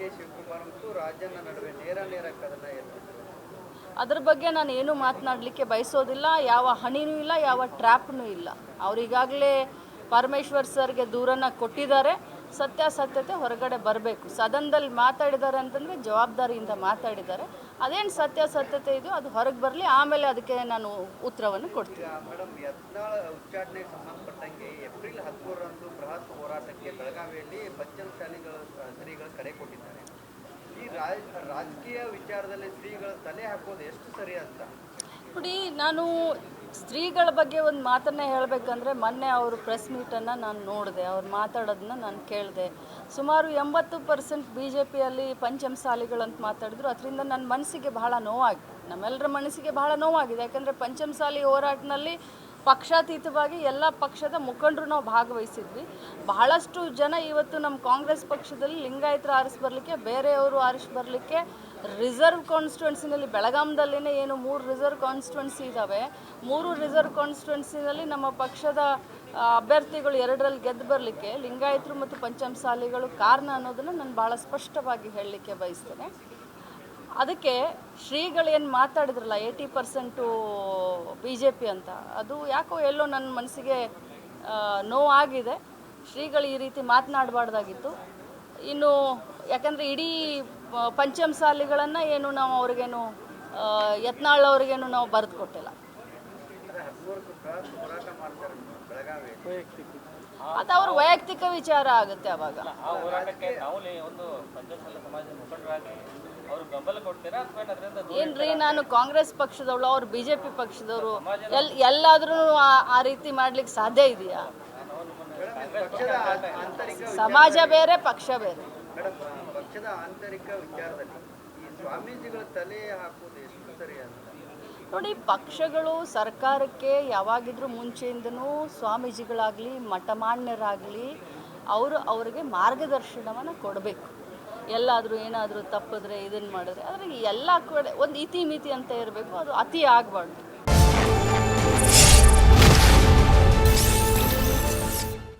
K Shivakumar ಮತ್ತು ರಾಜಣ್ಣ ನಡುವೆ ನೇರ ನೇರ ಕದನ ಅದ್ರ ಬಗ್ಗೆ ನಾನು ಏನು ಮಾತನಾಡಲಿಕ್ಕೆ ಬಯಸೋದಿಲ್ಲ. ಯಾವ ಹಣಿನೂ ಇಲ್ಲ ಯಾವ ಟ್ರ್ಯಾಪ್ನೂ ಇಲ್ಲ. ಅವ್ರಿಗಾಗಲೇ ಪರಮೇಶ್ವರ್ ಸರ್ಗೆ ದೂರನ್ನ ಕೊಟ್ಟಿದ್ದಾರೆ. ಸತ್ಯಾಸತ್ಯತೆ ಹೊರಗಡೆ ಬರಬೇಕು. ಸದನದಲ್ಲಿ ಮಾತಾಡಿದ್ದಾರೆ ಅಂತಂದರೆ ಜವಾಬ್ದಾರಿಯಿಂದ ಮಾತಾಡಿದ್ದಾರೆ. ಅದೇನು ಸತ್ಯಾಸತ್ಯತೆ ಇದೆಯೋ ಅದು ಹೊರಗೆ ಬರಲಿ ಆಮೇಲೆ ಅದಕ್ಕೆ ನಾನು ಉತ್ತರವನ್ನು ಕೊಡ್ತೀನಿ. ಮೇಡಮ್ ಉಚ್ಚಾಟನೆಗೆ ಸಂಬಂಧಪಟ್ಟಂಗೆ ಏಪ್ರಿಲ್ ಹದಿಮೂರರಂದು ಬೃಹತ್ ಹೋರಾಟಕ್ಕೆ ಬಚ್ಚನ್ ಶಾಲೆಗಳ ಕರೆ ಕೊಟ್ಟಿದ್ದಾರೆ. ಈ ರಾಜಕೀಯ ವಿಚಾರದಲ್ಲಿ ಸ್ತ್ರೀಗಳ ತಲೆ ಹಾಕೋದು ಎಷ್ಟು ಸರಿ ಅಂತ? ನೋಡಿ, ನಾನು ಸ್ತ್ರೀಗಳ ಬಗ್ಗೆ ಒಂದು ಮಾತನ್ನೇ ಹೇಳಬೇಕಂದ್ರೆ ಮೊನ್ನೆ ಅವರು ಪ್ರೆಸ್ ಮೀಟನ್ನು ನಾನು ನೋಡಿದೆ, ಅವ್ರು ಮಾತಾಡೋದನ್ನ ನಾನು ಕೇಳಿದೆ. ಸುಮಾರು ಎಂಬತ್ತು ಪರ್ಸೆಂಟ್ ಬಿ ಜೆ ಪಿಯಲ್ಲಿ ಪಂಚಮಸಾಲಿಗಳಂತ ಮಾತಾಡಿದ್ರು, ಅದರಿಂದ ನನ್ನ ಮನಸ್ಸಿಗೆ ಬಹಳ ನೋವಾಗಿದೆ ನಮ್ಮೆಲ್ಲರ ಮನಸ್ಸಿಗೆ ಬಹಳ ನೋವಾಗಿದೆ. ಯಾಕಂದರೆ ಪಂಚಮಸಾಲಿ ಹೋರಾಟದಲ್ಲಿ ಪಕ್ಷಾತೀತವಾಗಿ ಎಲ್ಲ ಪಕ್ಷದ ಮುಖಂಡರು ನಾವು ಭಾಗವಹಿಸಿದ್ವಿ. ಬಹಳಷ್ಟು ಜನ ಇವತ್ತು ನಮ್ಮ ಕಾಂಗ್ರೆಸ್ ಪಕ್ಷದಲ್ಲಿ ಲಿಂಗಾಯತರು ಆರಿಸಿ ಬರಲಿಕ್ಕೆ, ಬೇರೆಯವರು ಆರಿಸಿ ಬರಲಿಕ್ಕೆ ರಿಸರ್ವ್ ಕಾನ್ಸ್ಟಿಟ್ಯೂನ್ಸಿನಲ್ಲಿ ಬೆಳಗಾಂದಲ್ಲೇ ಏನು ಮೂರು ರಿಸರ್ವ್ ಕಾನ್ಸ್ಟಿಟ್ಯುನ್ಸಿ ಇದ್ದಾವೆ ಮೂರು ರಿಸರ್ವ್ ಕಾನ್ಸ್ಟಿಟ್ಯೂನ್ಸಿನಲ್ಲಿ ನಮ್ಮ ಪಕ್ಷದ ಅಭ್ಯರ್ಥಿಗಳು ಎರಡರಲ್ಲಿ ಗೆದ್ದು ಬರಲಿಕ್ಕೆ, ಲಿಂಗಾಯತರು ಮತ್ತು ಪಂಚಮಸಾಲಿಗಳು ಕಾರಣ ಅನ್ನೋದನ್ನು ನಾನು ಭಾಳ ಸ್ಪಷ್ಟವಾಗಿ ಹೇಳಲಿಕ್ಕೆ ಬಯಸ್ತೇನೆ. ಅದಕ್ಕೆ ಶ್ರೀಗಳು ಏನು ಮಾತಾಡಿದ್ರಲ್ಲ eighty percent B J P ಅಂತ, ಅದು ಯಾಕೋ ಎಲ್ಲೋ ನನ್ನ ಮನಸ್ಸಿಗೆ ನೋವಾಗಿದೆ. ಶ್ರೀಗಳು ಈ ರೀತಿ ಮಾತನಾಡಬಾರ್ದಾಗಿತ್ತು. ಇನ್ನು, ಯಾಕಂದರೆ ಇಡೀ ಪಂಚಮಸಾಲಿಗಳನ್ನು ಏನು ನಾವು ಅವ್ರಿಗೇನು ಯತ್ನಾಳ್ ಅವ್ರಿಗೇನು ನಾವು ಬರೆದು ಕೊಟ್ಟಿಲ್ಲ ಅದು ಅವ್ರ ವೈಯಕ್ತಿಕ ವಿಚಾರ ಆಗುತ್ತೆ ಅವಾಗ. ಆ ಹೋರಾಟಕ್ಕೆ ನಾವು ಒಂದು ಸಮಾಜದ ಮುಖಂಡರಾಗಿ ಅವರು ಬೆಂಬಲ ಕೊಡ್ತೀರಾ ಅಥವಾ ಅದರಿಂದ ದೂರ ಏನ್ರಿ ನಾನು ಕಾಂಗ್ರೆಸ್ ಪಕ್ಷದವಳು ಅವ್ರು ಬಿಜೆಪಿ ಪಕ್ಷದವರು ಎಲ್ ಎಲ್ಲಾದ್ರೂ ಆ- ರೀತಿ ಮಾಡ್ಲಿಕ್ಕೆ ಸಾಧ್ಯ ಇದೆಯಾ? ಸಮಾಜ ಬೇರೆ ಪಕ್ಷ ಬೇರೆ. ಪಕ್ಷದ ಆಂತರಿಕ ವಿಚಾರದಲ್ಲಿ ಈ ಸ್ವಾಮೀಜಿಗಳ ತಲೆ ಹಾಕುವುದು ಎಷ್ಟು ಸರಿ ಅಂತ. ನೋಡಿ, ಪಕ್ಷಗಳು ಸರ್ಕಾರಕ್ಕೆ ಯಾವಾಗಿದ್ರೂ ಮುಂಚೆಯಿಂದನೂ ಸ್ವಾಮೀಜಿಗಳಾಗಲಿ, ಮಠಮಾನ್ಯರಾಗಲಿ ಅವರು ಅವರಿಗೆ ಮಾರ್ಗದರ್ಶನವನ್ನು ಕೊಡಬೇಕು. ಎಲ್ಲಾದರೂ ಏನಾದರೂ ತಪ್ಪಿದ್ರೆ ಇದನ್ನು ಮಾಡಿದ್ರೆ, ಆದರೆ ಎಲ್ಲ ಕಡೆ ಒಂದು ಇತಿ ಮಿತಿ ಅಂತ ಇರಬೇಕು, ಅದು ಅತಿ ಆಗಬಾರ್ದು.